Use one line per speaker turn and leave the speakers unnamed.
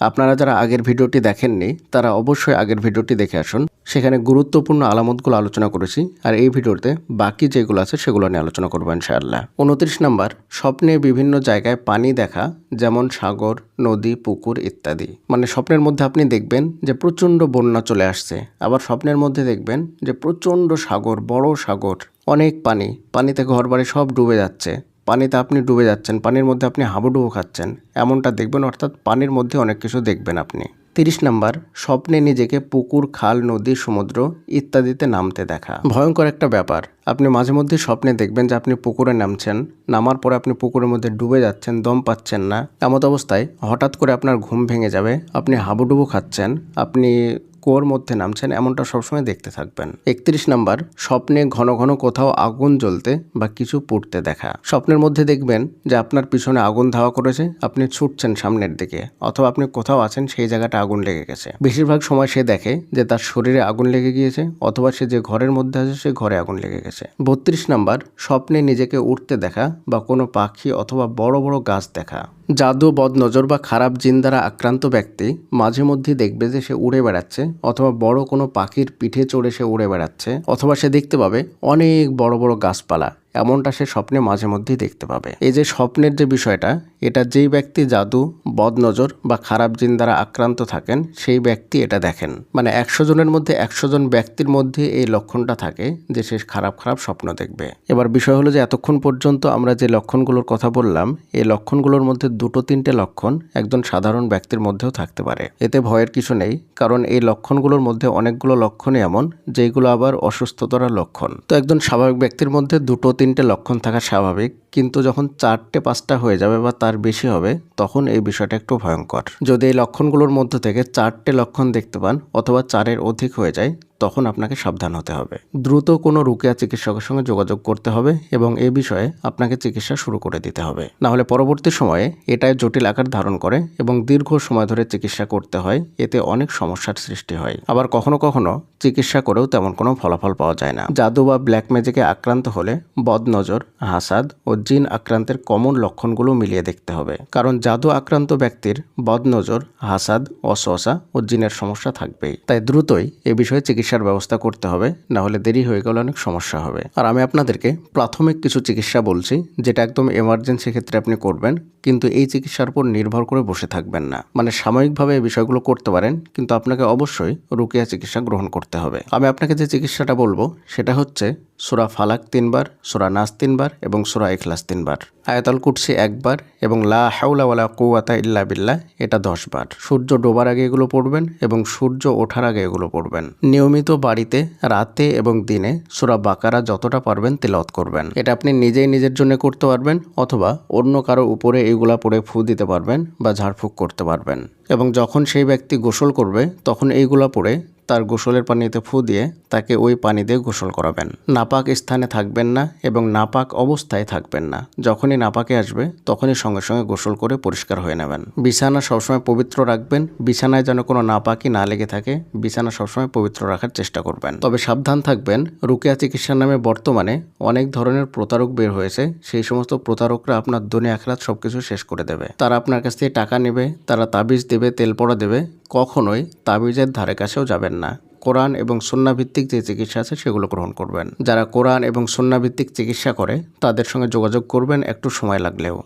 আপনারা যারা আগের ভিডিওটি দেখেননি, তারা অবশ্যই আগের ভিডিওটি দেখে আসুন। সেখানে গুরুত্বপূর্ণ আলামতগুলো আলোচনা করেছি, আর এই ভিডিওতে বাকি যেগুলো আছে সেগুলো নিয়ে আলোচনা করব ইনশাআল্লাহ। উনত্রিশ নাম্বার, স্বপ্নে বিভিন্ন জায়গায় পানি দেখা, যেমন সাগর, নদী, পুকুর ইত্যাদি। মানে স্বপ্নের মধ্যে আপনি দেখবেন যে প্রচণ্ড বন্যা চলে আসছে, আবার স্বপ্নের মধ্যে দেখবেন যে প্রচণ্ড সাগর, বড় সাগর, অনেক পানি, পানিতে ঘরবাড়ি সব ডুবে যাচ্ছে। পানিতে আপনি ডুবে যাচ্ছেন, পানির মধ্যে আপনি হাবুডুবু খাচ্ছেন, এমনটা দেখবেন, অর্থাৎ পানির মধ্যে অনেক কিছু দেখবেন আপনি। তিরিশ নাম্বার, স্বপ্নে নিজেকে পুকুর, খাল, নদী, সমুদ্র ইত্যাদিতে নামতে দেখা। ভয়ঙ্কর একটা ব্যাপার। আপনি মাঝে মধ্যে স্বপ্নে দেখবেন যে আপনি পুকুরে নামছেন, নামার পরে আপনি পুকুরের মধ্যে ডুবে যাচ্ছেন, দম পাচ্ছেন না। এমত অবস্থায় হঠাৎ করে আপনার ঘুম ভেঙে যাবে, আপনি হাবুডুবু খাচ্ছেন, আপনি কুয়োর মধ্যে নামছেন এমনটা সবসময় দেখতে থাকবেন। একত্রিশ নাম্বার, স্বপ্নে ঘন ঘন কোথাও আগুন জ্বলতে বা কিছু পুড়তে দেখা। স্বপ্নের মধ্যে দেখবেন যে আপনার পিছনে আগুন ধাওয়া করেছে, আপনি ছুটছেন সামনের দিকে, অথবা আপনি কোথাও আছেন সেই জায়গাটা আগুন লেগে গেছে। বেশিরভাগ সময় সে দেখে যে তার শরীরে আগুন লেগে গিয়েছে, অথবা সে যে ঘরের মধ্যে আছে সে ঘরে আগুন লেগে গেছে। বত্রিশ নাম্বার, স্বপ্নে নিজেকে উঠতে দেখা বা কোনো পাখি অথবা বড় বড় গাছ দেখা। জাদু, বদনজর বা খারাপ জিন দ্বারা আক্রান্ত ব্যক্তি মাঝে মধ্যে দেখবে যে সে উড়ে বেড়াচ্ছে অথবা বড় কোনো পাখির পিঠে চড়ে সে উড়ে বেড়াচ্ছে অথবা সে দেখতে পাবে অনেক বড় বড় গাছপালা। এমনটা সে স্বপ্নে মাঝে মধ্যেই দেখতে পাবে। এই যে স্বপ্নের যে বিষয়টা এটা যেই ব্যক্তি জাদু, বদনজর বা খারাপ জিন দ্বারা আক্রান্ত থাকেন, সেই ব্যক্তি এটা দেখেন। মানে একশো জনের মধ্যে একশো জন ব্যক্তির মধ্যে এই লক্ষণটা থাকে যে সে খারাপ খারাপ স্বপ্ন দেখবে। এবার বিষয় হলো যে এতক্ষণ পর্যন্ত আমরা যে লক্ষণগুলোর কথা বললাম, এই লক্ষণগুলোর মধ্যে দুটো, তিনটে লক্ষণ একজন সাধারণ ব্যক্তির মধ্যেও থাকতে পারে। এতে ভয়ের কিছু নেই, কারণ এই লক্ষণগুলোর মধ্যে অনেকগুলো লক্ষণই এমন যেগুলো আবার অসুস্থতার লক্ষণ। তো একজন স্বাভাবিক ব্যক্তির মধ্যে দুটো, তিনটে লক্ষণ থাকা স্বাভাবিক, কিন্তু যখন চারটে, পাঁচটা হয়ে যাবে বা তার বেশি হবে, তখন এই বিষয়টা একটু ভয়ঙ্কর। যদি এই লক্ষণগুলোর মধ্য থেকে চারটে লক্ষণ দেখতে পান, অথবা চারের অধিক হয়ে যায় তখন আপনাকে সাবধান হতে হবে। দ্রুত কোনো রুকিয়া চিকিৎসকের সঙ্গে যোগাযোগ করতে হবে এবং এ বিষয়ে আপনাকে চিকিৎসা শুরু করে দিতে হবে। না হলে পরবর্তী সময়ে এটাই জটিল আকার ধারণ করে এবং দীর্ঘ সময় ধরে চিকিৎসা করতে হয়, এতে অনেক সমস্যার সৃষ্টি হয়। আবার কখনো কখনো চিকিৎসা করেও তেমন কোনো ফলাফল পাওয়া যায় না। জাদু বা ব্ল্যাক ম্যাজিকে আক্রান্ত হলে বদনজর, হাসাদ ও জিন আক্রান্তের কমন লক্ষণগুলো মিলিয়ে দেখতে হবে। কারণ জাদু আক্রান্ত ব্যক্তির বদনজর, হাসাদ, অসহসা ও জিনের সমস্যা থাকবেই। তাই দ্রুতই এ বিষয়ে চিকিৎসার ব্যবস্থা করতে হবে না হলে দেরি হয়ে গেলে অনেক সমস্যা হবে। আর আমি আপনাদেরকে প্রাথমিক কিছু চিকিৎসা বলছি, যেটা একদম এমার্জেন্সি ক্ষেত্রে আপনি করবেন, কিন্তু এই চিকিৎসার উপর নির্ভর করে বসে থাকবেন না। মানে সাময়িকভাবে এই বিষয়গুলো করতে পারেন, কিন্তু আপনাকে অবশ্যই রুকিয়া চিকিৎসা গ্রহণ করতে হবে। আমি আপনাকে যে চিকিৎসাটা বলব, সেটা হচ্ছে সুরা ফালাক তিনবার, সুরা নাস তিনবার এবং সুরা এখলাস তিনবার। আয়াতাল কুটসি একবার এবং লা হাউলা ওয়ালা কুয়াতা ইল্লা বিল্লাহ, এটা দশ বার সূর্য ডোবার আগে এগুলো পড়বেন এবং সূর্য ওঠার আগে এগুলো পড়বেন। নিয়মিত বাড়িতে, রাতে এবং দিনে সুরা বাকারা যতটা পারবেন তেলত করবেন। এটা আপনি নিজেই নিজের জন্য করতে পারবেন অথবা অন্য কারও উপরে এইগুলা পরে ফু দিতে পারবেন বা ঝাড়ফুঁক করতে পারবেন। এবং যখন সেই ব্যক্তি গোসল করবে, তখন এইগুলা পড়ে তার গোসলের পানিতে ফু দিয়ে তাকে ওই পানি দিয়ে গোসল করাবেন। নাপাক স্থানে থাকবেন না এবং নাপাক অবস্থায় থাকবেন না। যখনই নাপাকে আসবে, তখনই সঙ্গে সঙ্গে গোসল করে পরিষ্কার হয়ে নেবেন। বিছানা সবসময় পবিত্র রাখবেন। বিছানায় যেন কোনো নাপাকি না লেগে থাকে, বিছানা সবসময় পবিত্র রাখার চেষ্টা করবেন। তবে সাবধান থাকবেন, রুকিয়া চিকিৎসার নামে বর্তমানে অনেক ধরনের প্রতারক বের হয়েছে। সেই সমস্ত প্রতারকরা আপনার দুনিয়া আখরাত সবকিছু শেষ করে দেবে। তারা আপনার কাছ থেকে টাকা নেবে, তারা তাবিজ দেবে, তেল পড়া দেবে কখনোই তাবিজের ধারে কাছেও যাবেন না। কোরআন এবং ভিত্তিক যে চিকিৎসা আছে সেগুলো গ্রহণ করবেন। যারা কোরআন এবং ভিত্তিক চিকিৎসা করে, তাদের সঙ্গে যোগাযোগ করবেন একটু সময় লাগলেও।